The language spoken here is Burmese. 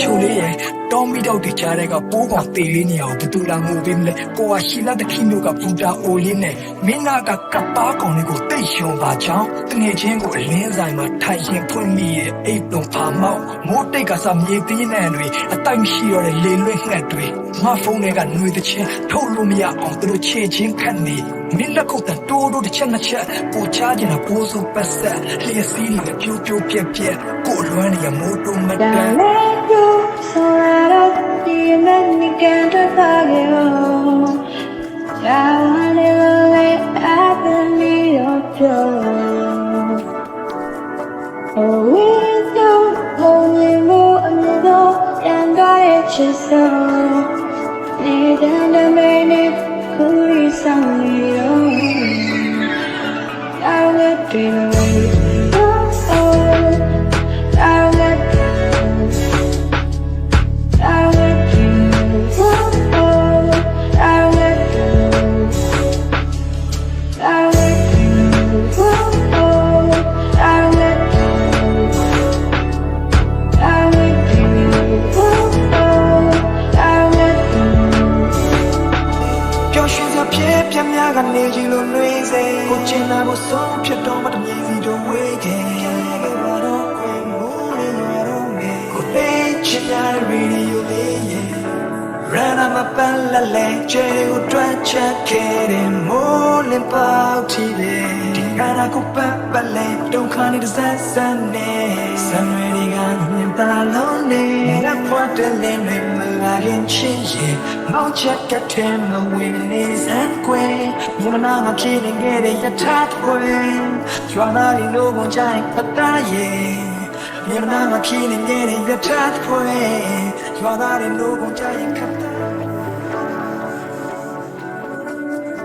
ချိုလေးရဲ့တောမီတော့ဒီကြားတဲ့ကပိုးကောင်တေလေးနေအောင်ဘသူလာငိုပေးမလဲကိုကရှီလာတခိမျိုးကဘူတာအိုလေးနဲ့မင်းနာကကပ်ပါကောင်လေးကိုတိတ်ရှုံပါချောင်းတငယ်ချင်းကိုအလင်းဆိုင်မှာထိုင်ရင်ဖွင့်မိရဲ့အိတ်တုံအာမောက်မိုးတိတ်ကစားမြေသီးနှံတွေအတိုက်မရှိတော့တဲ့လေလွင့်ငှက်တွေမဖုန်းတွေကနှွေတဲ့ချင်းထုတ်လို့မရအောင်သူတို့ခြေချင်းခတ်နေမင်းလက်ကုတ်တတိုးတိုးတစ်ချက်နှစ်ချက်ပိုချခြင်းတော့ပိုးစုပတ်ဆက်လျှက်စီးနေပြိုးပြိုးပြက်ပြက်ကိုလွမ်းနေရမိုးတုံးမတန် tenido yo Oh, we don't only move a little and I just so Need and a minute, who is on you? I will be away. ကနေကြီးလိုနှွေးစေကိုချင်တာကိုဆုံးဖြတ်တော့မတမြည်စီတော့ဝေးခဲ့ဘာတော့ခွေမိုးလေးရွယ်တော့ငယ်ကိုသိချင်တဲ့ရေဒီယိုလေးရဲ့ရန်နာမပန်းလက်လဲကျဲကိုတွန်းချက်ခဲ့တဲ့မိုးလင်းပေါက်ချီတယ်ဒီကနာကိုပတ်ပတ်လဲဒု ရည်ကမြင်ပါလုံးနဲ့လက်ဖွက်တဲ့လင်းတွေမလာရင်ချင်းရဲ့မောင်ချက်ကတဲ့မဝင်နေစံကွယ်မြမနာမဖြစ်နေခဲ့တဲ့ယထာထွယ်ကျွမ်းလာရင်လို့ကုန်ကြိုင်ပတာရဲ့မြမနာမဖြစ်နေခဲ့တဲ့ယထာထွယ်ကျွမ်းလာရင်လို့ကုန်ကြိုင်ခတ်တာ